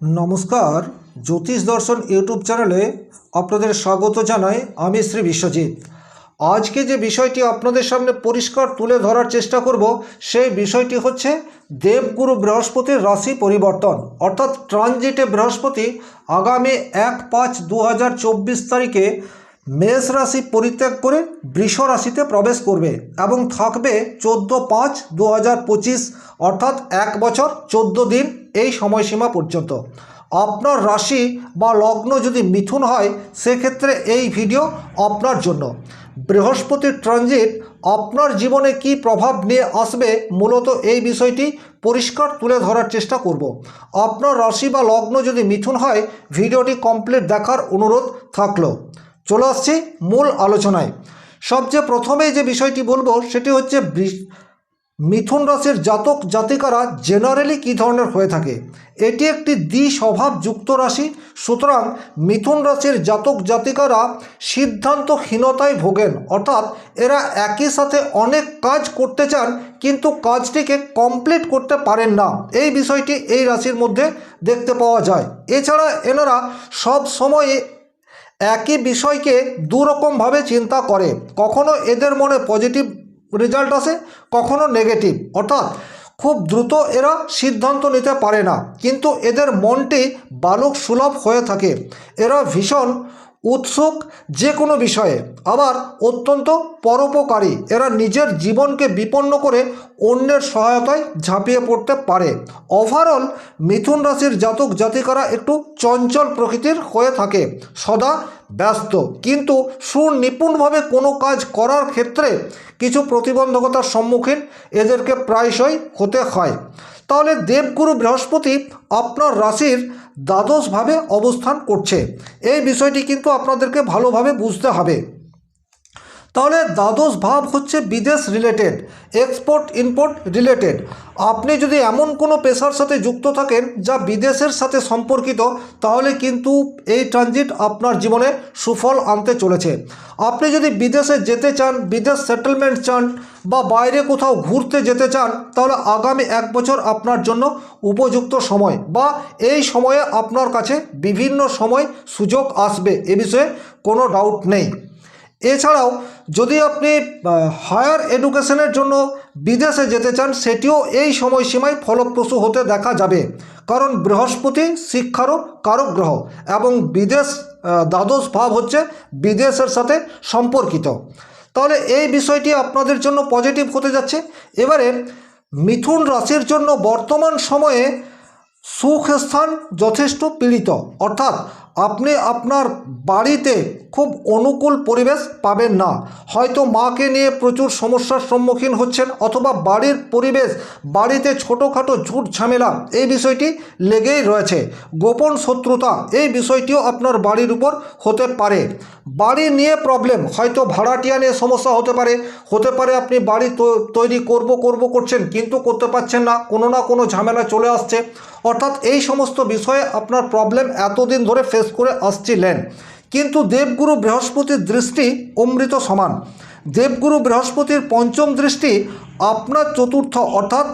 নমস্কার, জ্যোতিষ দর্শন ইউটিউব চ্যানেলে আপনাদের স্বাগত জানাই আমি শ্রী বিশ্বজিৎ। আজকে যে বিষয়টি আপনাদের সামনে পরিষ্কার তুলে ধরার চেষ্টা করব, সেই বিষয়টি হচ্ছে দেবগুরু বৃহস্পতির রাশি পরিবর্তন, অর্থাৎ ট্রানজিটে বৃহস্পতি আগামী এক পাঁচ দু তারিখে মেষ রাশি পরিত্যাগ করে বৃষ রাশিতে প্রবেশ করবে এবং থাকবে চোদ্দ পাঁচ দু অর্থাৎ এক বছর চোদ্দ দিন এই সময়সীমা পর্যন্ত। আপনার রাশি বা লগ্ন যদি মিথুন হয়, সেক্ষেত্রে এই ভিডিও আপনার জন্য। বৃহস্পতির ট্রানজিট, আপনার জীবনে কি প্রভাব নিয়ে আসবে মূলত এই বিষয়টি পরিষ্কার তুলে ধরার চেষ্টা করব। আপনার রাশি বা লগ্ন যদি মিথুন হয়, ভিডিওটি কমপ্লিট দেখার অনুরোধ থাকল। চলে আসছি মূল আলোচনায়। সবচেয়ে প্রথমেই যে বিষয়টি বলব, সেটি হচ্ছে মিথুন রাশির জাতক জাতিকারা জেনারেলি কী ধরনের হয়ে থাকে? এটি একটি দ্বিস্বভাবযুক্ত রাশি, সুতরাং মিথুন রাশির জাতক জাতিকারা সিদ্ধান্তহীনতায় ভোগেন, অর্থাৎ এরা একই সাথে অনেক কাজ করতে চান, কিন্তু কাজটিকে কমপ্লিট করতে পারেন না। এই বিষয়টি এই রাশির মধ্যে দেখতে পাওয়া যায়। এছাড়া এনারা সব সময়ে একই বিষয়কে দুরকমভাবে চিন্তা করে। কখনো এদের মনে পজিটিভ রেজাল্ট আসে, কখনো নেগেটিভ অর্থাৎ খুব দ্রুত এরা সিদ্ধান্ত নিতে পারে না। কিন্তু এদের মনটি বালক সুলভ হয়ে থাকে। এরা ভীষণ উৎসুক যে কোনো বিষয়ে, আবার অত্যন্ত পরোপকারী। এরা নিজের জীবনকে বিপন্ন করে অন্যের সহায়তায় ঝাঁপিয়ে পড়তে পারে। ওভারঅল মিথুন রাশির জাতক জাতিকারা একটু চঞ্চল প্রকৃতির হয়ে থাকে, সদা ব্যস্ত। কিন্তু সুনিপুণভাবে কোনো কাজ করার ক্ষেত্রে কিছু প্রতিবন্ধকতার সম্মুখীন এদেরকে প্রায়শই হতে হয়। তাহলে দেবগুরু বৃহস্পতি আপনার রাশির দ্বাদশভাবে অবস্থান করছে। এই বিষয়টি কিন্তু আপনাদেরকে ভালোভাবে বুঝতে হবে। তাহলে দ্বাদশ ভাব হচ্ছে বিদেশ রিলেটেড এক্সপোর্ট ইম্পোর্ট রিলেটেড আপনি যদি এমন কোনো পেশার সাথে যুক্ত থাকেন যা বিদেশের সাথে সম্পর্কিত, তাহলে কিন্তু এই ট্রানজিট আপনার জীবনে সুফল আনতে চলেছে। আপনি যদি বিদেশে যেতে চান, বিদেশ সেটেলমেন্ট চান বা বাইরে কোথাও ঘুরতে যেতে চান, তাহলে আগামী এক বছর আপনার জন্য উপযুক্ত সময় বা এই সময়ে আপনার কাছে বিভিন্ন সময় সুযোগ আসবে, এ বিষয়ে কোনো ডাউট নেই। এছাড়াও যদি আপনি হায়ার এডুকেশনের জন্য বিদেশে যেতে চান, সেটিও এই সময়সীমায় ফলপ্রসূ হতে দেখা যাবে। কারণ বৃহস্পতি শিক্ষারও কারক গ্রহ এবং বিদেশ দ্বাদশ ভাব হচ্ছে বিদেশের সাথে সম্পর্কিত। তাহলে এই বিষয়টি আপনাদের জন্য পজিটিভ হতে যাচ্ছে। এবারে মিথুন রাশির জন্য বর্তমান সময়ে সুখ স্থান যথেষ্ট পীড়িত। অর্থাৎ আপনি আপনার বাড়িতে খুব অনুকূল পরিবেশ পাবেন না। হয়তো মাকে নিয়ে প্রচুর সমস্যার সম্মুখীন হচ্ছেন অথবা বাড়ির পরিবেশ, বাড়িতে ছোটোখাটো ঝুট ঝামেলা, এই বিষয়টি লেগেই রয়েছে। গোপন শত্রুতা, এই বিষয়টিও আপনার বাড়ির উপর হতে পারে। বাড়ি নিয়ে প্রবলেম হয়তো ভাড়াটিয়া নিয়ে সমস্যা হতে পারে। হতে পারে আপনি বাড়ি তৈরি করব করব করছেন, কিন্তু করতে পারছেন না, কোনো না কোনো ঝামেলা চলে আসছে। অর্থাৎ এই সমস্ত বিষয়ে আপনার প্রবলেম এতদিন ধরে ফেস করে আসছিলেন কিন্তু দেবগুরু বৃহস্পতির দৃষ্টি অমৃত সমান। দেবগুরু বৃহস্পতির পঞ্চম দৃষ্টি আপনার চতুর্থ, অর্থাৎ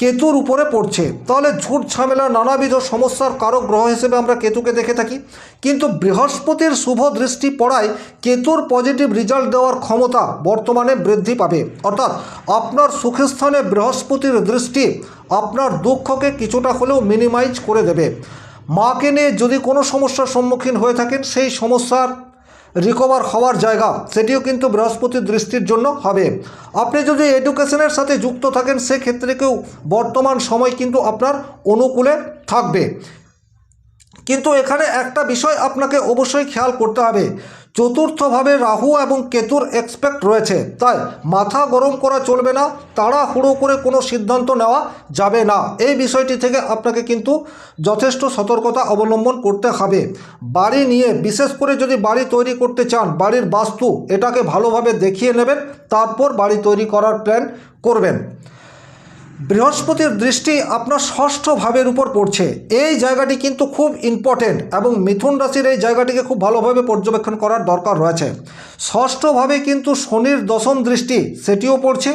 কেতুর উপরে পড়ছে। তাহলে ঝুট ঝামেলা, নানাবিধ সমস্যার কারক গ্রহ হিসেবে আমরা কেতুকে দেখে থাকি। কিন্তু বৃহস্পতির শুভ দৃষ্টি পড়ায় কেতুর পজিটিভ রেজাল্ট দেওয়ার ক্ষমতা বর্তমানে বৃদ্ধি পাবে। অর্থাৎ আপনার সুখস্থানে বৃহস্পতির দৃষ্টি আপনার দুঃখকে কিছুটা হলেও মিনিমাইজ করে দেবে। মাকে নিয়ে যদি কোনো সমস্যার সম্মুখীন হয়ে থাকেন, সেই সমস্যার রিকভার হওয়ার জায়গা সেটিও কিন্তু বৃহস্পতির দৃষ্টির জন্য হবে। আপনি যদি এডুকেশনের সাথে যুক্ত থাকেন, সেক্ষেত্রে কেউ বর্তমান সময় কিন্তু আপনার অনুকূলে থাকবে। কিন্তু এখানে একটা বিষয় আপনাকে অবশ্যই খেয়াল করতে হবে। চতুর্থভাবে রাহু এবং কেতুর এক্সপেক্ট রয়েছে। তাই মাথা গরম করা চলবে না, তাড়াহুড়ো করে কোনো সিদ্ধান্ত নেওয়া যাবে না। এই বিষয়টি থেকে আপনাকে কিন্তু যথেষ্ট সতর্কতা অবলম্বন করতে হবে। বাড়ি নিয়ে, বিশেষ করে যদি বাড়ি তৈরি করতে চান, বাড়ির বাস্তু এটাকে ভালোভাবে দেখিয়ে নেবেন, তারপর বাড়ি তৈরি করার প্ল্যান করবেন। বৃহস্পতির দৃষ্টি আপনার ষষ্ঠ ভাবের উপর পড়ছে। এই জায়গাটি কিন্তু খুব ইম্পর্টেন্ট এবং মিথুন রাশির এই জায়গাটিকে খুব ভালোভাবে পর্যবেক্ষণ করার দরকার রয়েছে। ষষ্ঠভাবে কিন্তু শনির দশম দৃষ্টি সেটিও পড়ছে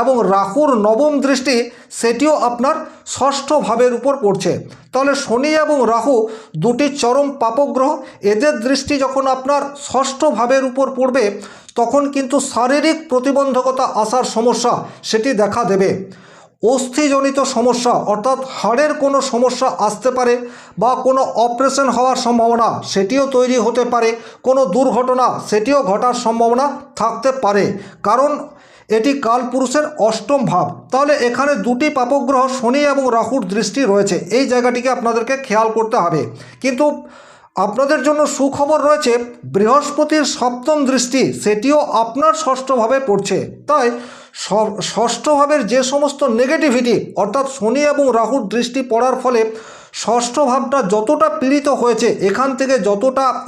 এবং রাহুর নবম দৃষ্টি সেটিও আপনার ষষ্ঠ ভাবের উপর পড়ছে। তাহলে শনি এবং রাহু দুটি চরম পাপগ্রহ। এদের দৃষ্টি যখন আপনার ষষ্ঠ ভাবের উপর পড়বে, তখন কিন্তু শারীরিক প্রতিবন্ধকতা আসার সমস্যা সেটি দেখা দেবে। অস্থিজনিত সমস্যা, অর্থাৎ হাড়ের কোনো সমস্যা আসতে পারে বা কোনো অপারেশন হওয়ার সম্ভাবনা সেটিও তৈরি হতে পারে, কোনো দুর্ঘটনা সেটিও ঘটার সম্ভাবনা থাকতে পারে। কারণ এটি কালপুরুষের অষ্টম ভাব। তাহলে এখানে দুটি পাপগ্রহ শনি এবং রাহুর দৃষ্টি রয়েছে। এই জায়গাটিকে আপনাদেরকে খেয়াল করতে হবে। কিন্তু আপনাদের জন্য সুখবর রয়েছে, বৃহস্পতির সপ্তম দৃষ্টি সেটিও আপনার ষষ্ঠভাবে পড়ছে। তাই ষ- ষষ্ঠ ভাবের যে সমস্ত নেগেটিভিটি অর্থাৎ শনি এবং রাহুর দৃষ্টি পড়ার ফলে ষষ্ঠ ভাবটা যতটা পীড়িত হয়েছে, এখান থেকে যতটা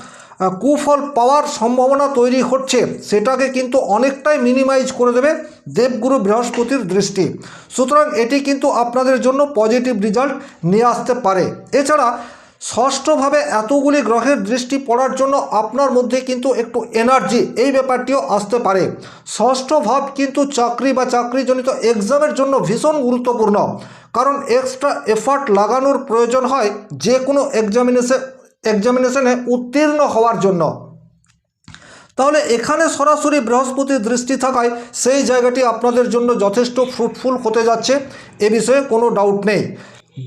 কুফল পাওয়ার সম্ভাবনা তৈরি হচ্ছে, সেটাকে কিন্তু অনেকটাই মিনিমাইজ করে দেবে দেবগুরু বৃহস্পতির দৃষ্টি। সুতরাং এটি কিন্তু আপনাদের জন্য পজিটিভ রেজাল্ট নিয়ে আসতে পারে। এছাড়া ষষ্ঠভাবে এতগুলি গ্রহের দৃষ্টি পড়ার জন্য আপনার মধ্যে কিন্তু একটু এনার্জি এই ব্যাপারটিও আসতে পারে। ষষ্ঠ ভাব কিন্তু চাকরি বা চাকরিজনিত এক্সামের জন্য ভীষণ গুরুত্বপূর্ণ। কারণ এক্সট্রা এফার্ট লাগানোর প্রয়োজন হয় যে কোনো এক্সামিনেশন এক্সামিনেশনে উত্তীর্ণ হওয়ার জন্য। তাহলে এখানে সরাসরি বৃহস্পতির দৃষ্টি থাকায় সেই জায়গাটি আপনাদের জন্য যথেষ্ট ফ্রুটফুল হতে যাচ্ছে, এ বিষয়ে কোনো ডাউট নেই।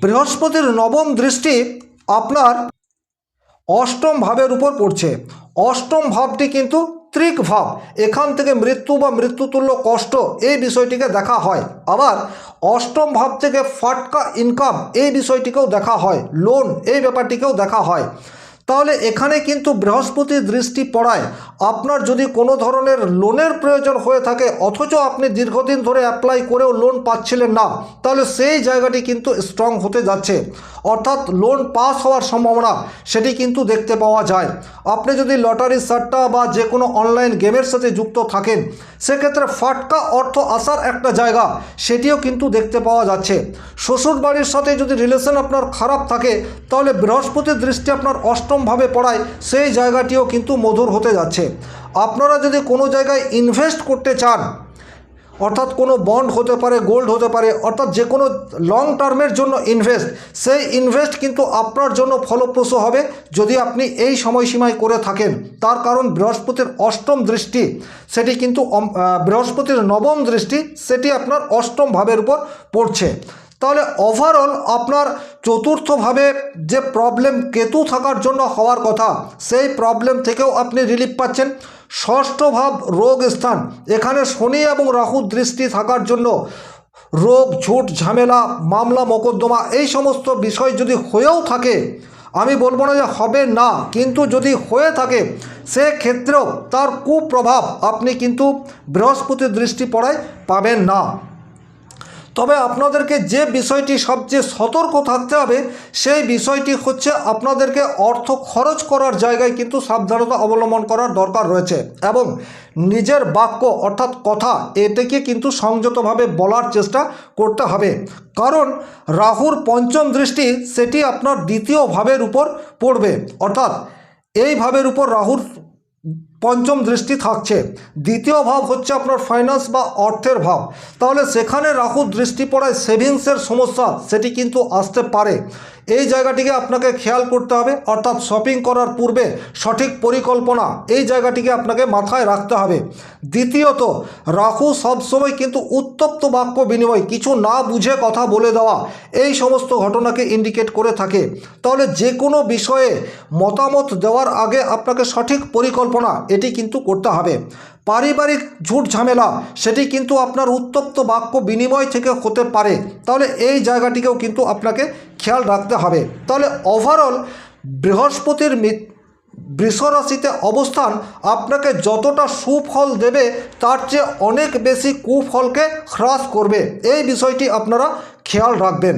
বৃহস্পতির নবম দৃষ্টি আপনার অষ্টম ভাবের উপর পড়ছে। অষ্টম ভাবটি কিন্তু ত্রিক ভাব। এখান থেকে মৃত্যু বা মৃত্যুতুল্য কষ্ট এই বিষয়টিকে দেখা হয়। আবার অষ্টম ভাব থেকে ফাটকা ইনকাম এই বিষয়টিকেও দেখা হয়। লোন এই ব্যাপারটিকেও দেখা হয়। তাহলে এখানে কিন্তু বৃহস্পতির দৃষ্টি পড়ায়। আপনার যদি কোনো ধরনের লোনের প্রয়োজন হয়ে থাকে, অথচ আপনি দীর্ঘদিন ধরে অ্যাপ্লাই করেও লোন পাচ্ছিলেন না, তাহলে সেই জায়গাটি কিন্তু স্ট্রং হতে যাচ্ছে। অর্থাৎ লোন পাস হওয়ার সম্ভাবনা, সেটি কিন্তু দেখতে পাওয়া যায়। আপনি যদি লটারি সাট্টা বা যে কোনো অনলাইন গেমের সাথে যুক্ত থাকেন, সেক্ষেত্রে ফাটকা অর্থ আসার একটা জায়গা, সেটিও কিন্তু দেখতে পাওয়া যাচ্ছে। শ্বশুর বাড়ির সাথে যদি রিলেশন আপনার খারাপ থাকে, তাহলে বৃহস্পতির দৃষ্টি আপনার অষ্টমভাবে পড়ায়, সেই জায়গাটিও কিন্তু মধুর হতে যাচ্ছে। আপনারা যদি কোনো জায়গায় ইনভেস্ট করতে চান, অর্থাৎ কোনো বন্ড হতে পারে গোল্ড হতে পারে, অর্থাৎ যে কোনো লং টার্মের জন্য ইনভেস্ট সেই ইনভেস্ট কিন্তু আপনার জন্য ফলপ্রসূ হবে যদি আপনি এই সময়সীমায় করে থাকেন। তার কারণ বৃহস্পতির অষ্টম দৃষ্টি, সেটি কিন্তু বৃহস্পতির নবম দৃষ্টি, সেটি আপনার অষ্টম ভাবের উপর পড়ছে। তাহলে ওভারঅল আপনার চতুর্থভাবে যে প্রবলেম কেতু থাকার জন্য হওয়ার কথা, সেই প্রবলেম থেকেও আপনি রিলিফ পাচ্ছেন। ষষ্ঠ ভাব রোগ স্থান। এখানে শনি এবং রাহু দৃষ্টি থাকার জন্য রোগ, ঝুট, ঝামেলা, মামলা, মোকদ্দমা এই সমস্ত বিষয় যদি হয়েও থাকে, আমি বলব না যে হবে না, কিন্তু যদি হয়ে থাকে, সেক্ষেত্রেও তার কুপ্রভাব আপনি কিন্তু বৃহস্পতির দৃষ্টি পড়ায় পাবেন না। তবে আপনাদেরকে যে বিষয়টি সবচেয়ে সতর্ক থাকতে হবে, সেই বিষয়টি হচ্ছে আপনাদেরকে অর্থ খরচ করার জায়গায় কিন্তু সাবধানতা অবলম্বন করার দরকার রয়েছে এবং নিজের বাক্য অর্থাৎ কথা এটাকে কিন্তু সংযতভাবে বলার চেষ্টা করতে হবে। কারণ রাহুর পঞ্চম দৃষ্টি সেটি আপনার দ্বিতীয় ভাবের উপর পড়বে। অর্থাৎ এই ভাবের উপর রাহুর পঞ্চম দৃষ্টি থাকছে। দ্বিতীয় ভাব হচ্ছে আপনার ফাইন্যান্স বা অর্থের ভাব। তাহলে সেখানে রাহু দৃষ্টি পড়ায় সেভিংসের সমস্যা, সেটি কিন্তু আসতে পারে। এই জায়গাটিকে আপনাকে খেয়াল করতে হবে, অর্থাৎ শপিং করার পূর্বে সঠিক পরিকল্পনা এই জায়গাটিকে আপনাকে মাথায় রাখতে হবে। দ্বিতীয়ত, রাহু সবসময় কিন্তু উত্তপ্ত বাক্য বিনিময়, কিছু না বুঝে কথা বলে দেওয়া, এই সমস্ত ঘটনাকে ইন্ডিকেট করে থাকে। তাহলে যে কোনো বিষয়ে মতামত দেওয়ার আগে আপনাকে সঠিক পরিকল্পনা এটি কিন্তু করতে হবে। পারিবারিক ঝুট ঝামেলা, সেটি কিন্তু আপনার উত্তপ্ত বাক্য বিনিময় থেকে হতে পারে। তাহলে এই জায়গাটিকেও কিন্তু আপনাকে খেয়াল রাখতে হবে। তাহলে ওভারঅল বৃহস্পতির বৃষ বৃষরাশিতে অবস্থান আপনাকে যতটা সুফল দেবে, তার চেয়ে অনেক বেশি কুফলকে হ্রাস করবে। এই বিষয়টি আপনারা খেয়াল রাখবেন।